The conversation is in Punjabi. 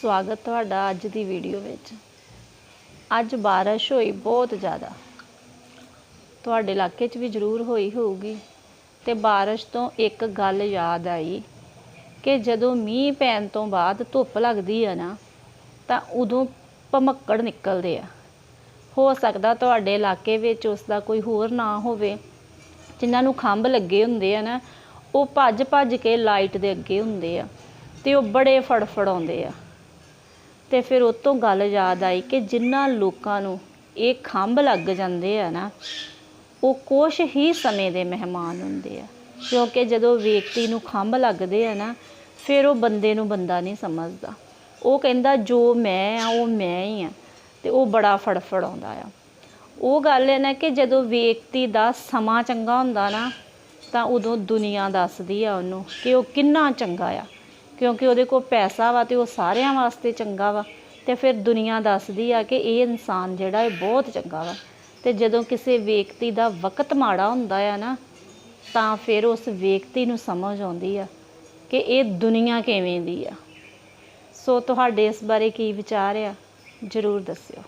ਸਵਾਗਤ ਤੁਹਾਡਾ ਅੱਜ ਦੀ ਵੀਡੀਓ ਵਿੱਚ। ਅੱਜ ਬਾਰਿਸ਼ ਹੋਈ ਬਹੁਤ ਜ਼ਿਆਦਾ। ਤੁਹਾਡੇ ਇਲਾਕੇ 'ਚ ਵੀ ਜ਼ਰੂਰ ਹੋਈ ਹੋਊਗੀ। ਤੇ ਬਾਰਿਸ਼ ਤੋਂ ਇੱਕ ਗੱਲ ਯਾਦ ਆਈ ਕਿ ਜਦੋਂ ਮੀਂਹ ਪੈਣ ਤੋਂ ਬਾਅਦ ਧੁੱਪ ਲੱਗਦੀ ਆ ਨਾ, ਤਾਂ ਉਦੋਂ ਭਮੱਕੜ ਨਿਕਲਦੇ ਆ। ਹੋ ਸਕਦਾ ਤੁਹਾਡੇ ਇਲਾਕੇ ਵਿੱਚ ਉਸ ਦਾ ਕੋਈ ਹੋਰ ਨਾਂ ਹੋਵੇ। ਜਿਨ੍ਹਾਂ ਨੂੰ ਖੰਭ ਲੱਗੇ ਹੁੰਦੇ ਆ ਨਾ, ਉਹ ਭੱਜ ਭੱਜ ਕੇ ਲਾਈਟ ਦੇ ਅੱਗੇ ਹੁੰਦੇ ਆ ਤੇ ਉਹ ਬੜੇ ਫੜਫੜਾਉਂਦੇ ਆ। ਅਤੇ ਫਿਰ ਉਹ ਤੋਂ ਗੱਲ ਯਾਦ ਆਈ ਕਿ ਜਿਨ੍ਹਾਂ ਲੋਕਾਂ ਨੂੰ ਇਹ ਖੰਭ ਲੱਗ ਜਾਂਦੇ ਆ ਨਾ, ਉਹ ਕੁਛ ਹੀ ਸਮੇਂ ਦੇ ਮਹਿਮਾਨ ਹੁੰਦੇ ਆ। ਕਿਉਂਕਿ ਜਦੋਂ ਵਿਅਕਤੀ ਨੂੰ ਖੰਭ ਲੱਗਦੇ ਆ ਨਾ, ਫਿਰ ਉਹ ਬੰਦੇ ਨੂੰ ਬੰਦਾ ਨਹੀਂ ਸਮਝਦਾ। ਉਹ ਕਹਿੰਦਾ, ਜੋ ਮੈਂ ਆ, ਉਹ ਮੈਂ ਹੀ ਆ। ਤੇ ਉਹ ਬੜਾ ਫੜਫੜਾਉਂਦਾ ਆ। ਉਹ ਗੱਲ ਹੈ ਨਾ ਕਿ ਜਦੋਂ ਵਿਅਕਤੀ ਦਾ ਸਮਾਂ ਚੰਗਾ ਹੁੰਦਾ ਨਾ, ਤਾਂ ਉਦੋਂ ਦੁਨੀਆ ਦੱਸਦੀ ਆ ਉਹਨੂੰ ਕਿ ਉਹ ਕਿੰਨਾ ਚੰਗਾ ਆ। ਕਿਉਂਕਿ ਉਹਦੇ ਕੋਲ ਪੈਸਾ ਵਾ ਤੇ ਉਹ ਸਾਰਿਆਂ ਵਾਸਤੇ ਚੰਗਾ ਵਾ। ਤੇ ਫਿਰ ਦੁਨੀਆ ਦੱਸਦੀ ਆ ਕਿ ਇਹ ਇਨਸਾਨ ਜਿਹੜਾ ਇਹ ਬਹੁਤ ਚੰਗਾ ਵਾ। ਤੇ ਜਦੋਂ ਕਿਸੇ ਵਿਅਕਤੀ ਦਾ ਵਕਤ ਮਾੜਾ ਹੁੰਦਾ ਆ ਨਾ, ਤਾਂ ਫਿਰ ਉਸ ਵਿਅਕਤੀ ਨੂੰ ਸਮਝ ਆਉਂਦੀ ਆ ਕਿ ਇਹ ਦੁਨੀਆ ਕਿਵੇਂ ਦੀ ਆ। ਸੋ ਤੁਹਾਡੇ ਇਸ ਬਾਰੇ ਕੀ ਵਿਚਾਰ ਆ, ਜ਼ਰੂਰ ਦੱਸਿਓ।